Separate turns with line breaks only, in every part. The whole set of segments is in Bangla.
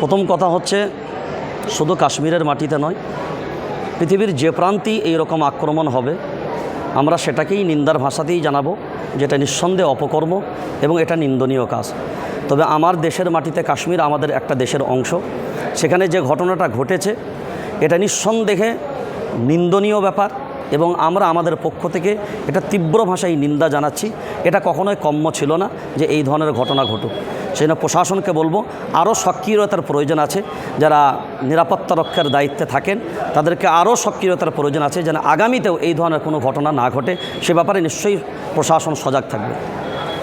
প্রথম কথা হচ্ছে, শুধু কাশ্মীরের মাটিতে নয়, পৃথিবীর যে প্রান্তেই এই রকম আক্রমণ হবে, আমরা সেটাকেই নিন্দার ভাষাতেই জানাব, যেটা নিঃসন্দেহে অপকর্ম এবং এটা নিন্দনীয় কাজ। তবে আমার দেশের মাটিতে কাশ্মীর আমাদের একটা দেশের অংশ। সেখানে যে ঘটনাটা ঘটেছে, এটা নিঃসন্দেহে নিন্দনীয় ব্যাপার। এবং আমরা আমাদের পক্ষ থেকে এটা তীব্র ভাষায় নিন্দা জানাচ্ছি। এটা কখনোই কম্য ছিল না যে এই ধরনের ঘটনা ঘটুক। সেই প্রশাসনকে বলব, আরও সক্রিয়তার প্রয়োজন আছে। যারা নিরাপত্তা রক্ষার দায়িত্বে থাকেন, তাদেরকে আরও সক্রিয়তার প্রয়োজন আছে যেন আগামীতেও এই ধরনের কোনো ঘটনা না ঘটে। সে ব্যাপারে নিশ্চয়ই প্রশাসন সজাগ থাকবে।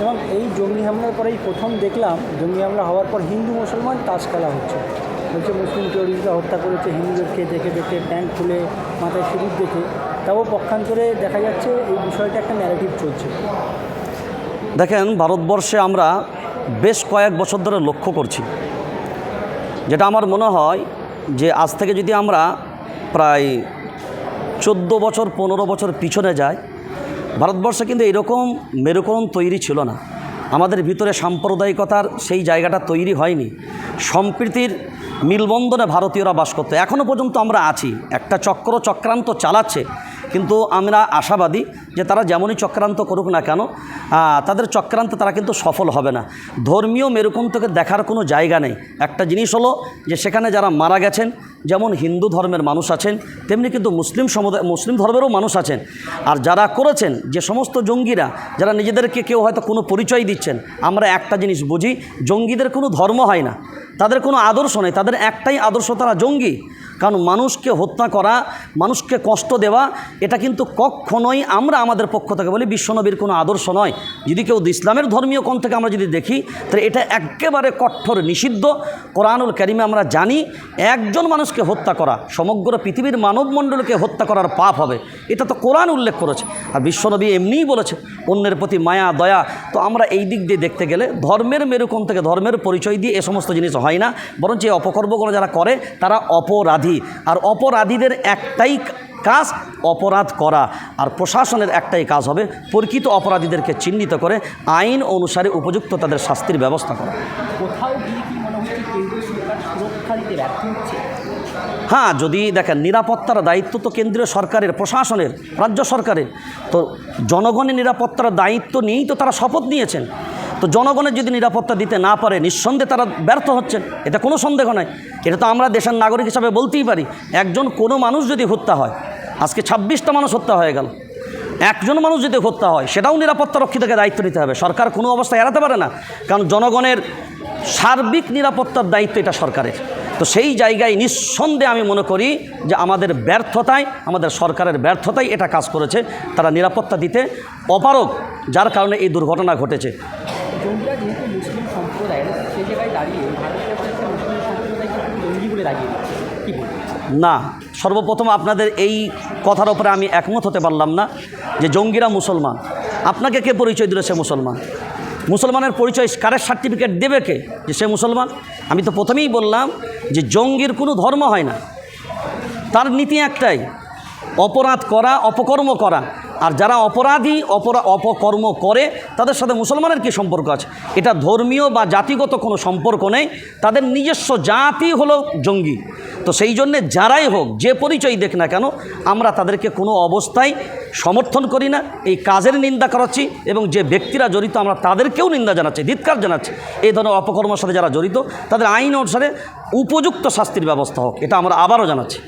এবং এই জঙ্গি হামলার পরেই প্রথম দেখলাম, জঙ্গি হামলা হওয়ার পর হিন্দু মুসলমান তাস খেলা হচ্ছে। বলছে, মুসলিম টেরিস্টরা হত্যা করেছে, হিন্দুদেরকে দেখে দেখে প্যান্ট খুলে মাথায় সিঁদুর দেখে। তাও পক্ষান্তরে দেখা যাচ্ছে এই বিষয়টা একটা ন্যারেটিভ চলছে।
দেখেন, ভারতবর্ষে আমরা বেশ কয়েক বছর ধরে লক্ষ্য করছি। যেটা আমার মনে হয় যে আজ থেকে যদি আমরা প্রায় চোদ্দ বছর, পনেরো বছর পিছনে যাই, ভারতবর্ষে কিন্তু এরকম মেরুকরণ তৈরি ছিল না। আমাদের ভিতরে সাম্প্রদায়িকতার সেই জায়গাটা তৈরি হয়নি। সম্প্রীতির মিলবন্ধনে ভারতীয়রা বাস করতো। এখনও পর্যন্ত আমরা আছি। একটা চক্র চক্রান্ত চালাচ্ছে। কিন্তু আমরা আশাবাদী যে তারা যেমনই চক্রান্ত করুক না কেন তাদের চক্রান্ত তারা কিন্তু সফল হবে না। ধর্মীয় মেরুকন্তকে দেখার কোনো জায়গা নেই। একটা জিনিস হলো যে সেখানে যারা মারা গেছেন, যেমন হিন্দু ধর্মের মানুষ আছেন, তেমনি কিন্তু মুসলিম সমুদায় মুসলিম ধর্মেরও মানুষ আছেন। আর যারা করেছেন, যে সমস্ত জঙ্গিরা, যারা নিজেদেরকে কেউ হয়তো কোনো পরিচয় দিচ্ছেন, আমরা একটা জিনিস বুঝি, জঙ্গিদের কোনো ধর্ম হয় না। তাদের কোনো আদর্শ নেই। তাদের একটাই আদর্শ, তারা জঙ্গি। কারণ মানুষকে হত্যা করা, মানুষকে কষ্ট দেওয়া, এটা কিন্তু কখনোই আমরা আমাদের পক্ষ থেকে বলি বিশ্বনবীর কোনো আদর্শ নয়। যদি কেউ ইসলামের ধর্মীয় কোণ থেকে আমরা যদি দেখি, তাহলে এটা একেবারে কঠোর, নিষিদ্ধ। কোরআনুল ক্যারিমে আমরা জানি, একজন মানুষকে হত্যা করা, সমগ্র পৃথিবীর মানবমণ্ডলকে হত্যা করার পাপ হবে। এটা তো কোরআন উল্লেখ করেছে। আর বিশ্বনবী এমনিই বলেছে, অন্যের প্রতি মায়া, দয়া। তো আমরা এই দিক দিয়ে দেখতে গেলে ধর্মের মেরুকোণ থেকে ধর্মের পরিচয় দিয়ে এ সমস্ত জিনিস হয় না। বরঞ্চ এই অপকর্মগুলো যারা করে, তারা অপরাধী। আর অপরাধীদের একটাই কাজ অপরাধ করা। আর প্রশাসনের একটাই কাজ হবে প্রকৃত অপরাধীদেরকে চিহ্নিত করে আইন অনুসারে উপযুক্ত তাদের শাস্তির ব্যবস্থা করা।
কোথাও
হ্যাঁ যদি দেখেন নিরাপত্তার দায়িত্ব তো কেন্দ্রীয় সরকারের প্রশাসনের রাজ্য সরকারের। তো জনগণের নিরাপত্তার দায়িত্ব নিয়েই তো তারা শপথ নিয়েছেন। তো জনগণের যদি নিরাপত্তা দিতে না পারে, নিঃসন্দেহে তারা ব্যর্থ হচ্ছেন। এটা কোনো সন্দেহ নাই। এটা তো আমরা দেশের নাগরিক হিসাবে বলতেই পারি, একজন কোনো মানুষ যদি হত্যা হয়, আজকে ছাব্বিশটা মানুষ হত্যা হয়ে গেল। একজন মানুষ যদি হত্যা হয়, সেটাও নিরাপত্তা রক্ষীতাকে দায়িত্ব নিতে হবে। সরকার কোনো অবস্থায় এড়াতে পারে না, কারণ জনগণের সার্বিক নিরাপত্তার দায়িত্ব এটা সরকারের। তো সেই জায়গায় নিঃসন্দেহে আমি মনে করি যে আমাদের ব্যর্থতায়, আমাদের সরকারের ব্যর্থতাই এটা কাজ করেছে। তারা নিরাপত্তা দিতে অপারগ, যার কারণে এই দুর্ঘটনা ঘটেছে।
জঙ্গিরা যেহেতু মুসলিম সম্প্রদায়ের সেই জায়গায় দাঁড়িয়ে ভারতের মুসলিম সম্প্রদায়কে জঙ্গি বলে দাঁড়িয়ে
না, সর্বপ্রথম আপনাদের এই কথার ওপরে আমি একমত হতে পারলাম না যে জঙ্গিরা মুসলমান। আপনাকে কে পরিচয় দিল সে মুসলমান? মুসলমানের পরিচয় কারের সার্টিফিকেট দেবে কে যে সে মুসলমান? আমি তো প্রথমেই বললাম যে জঙ্গির কোনো ধর্ম হয় না। তার নীতি একটাই, অপরাধ করা, অপকর্ম করা। আর যারা অপরাধী, অপরা, অপকর্ম করে, তাদের সাথে মুসলমানের কী সম্পর্ক আছে? এটা ধর্মীয় বা জাতিগত কোনো সম্পর্ক নেই, তাদের নিজস্ব জাতি হলো জঙ্গি। তো সেই জন্যে যারাই হোক, যে পরিচয় দেখ না কেন, আমরা তাদেরকে কোনো অবস্থায় সমর্থন করি না। এই কাজের নিন্দা করাচ্ছি এবং যে ব্যক্তিরা জড়িত, আমরা তাদেরকেও নিন্দা জানাচ্ছি, ধিৎকার জানাচ্ছি। এই ধরনের অপকর্মের সাথে যারা জড়িত, তাদের আইন অনুসারে উপযুক্ত শাস্তির ব্যবস্থা হোক, এটা আমরা আবারও জানাচ্ছি।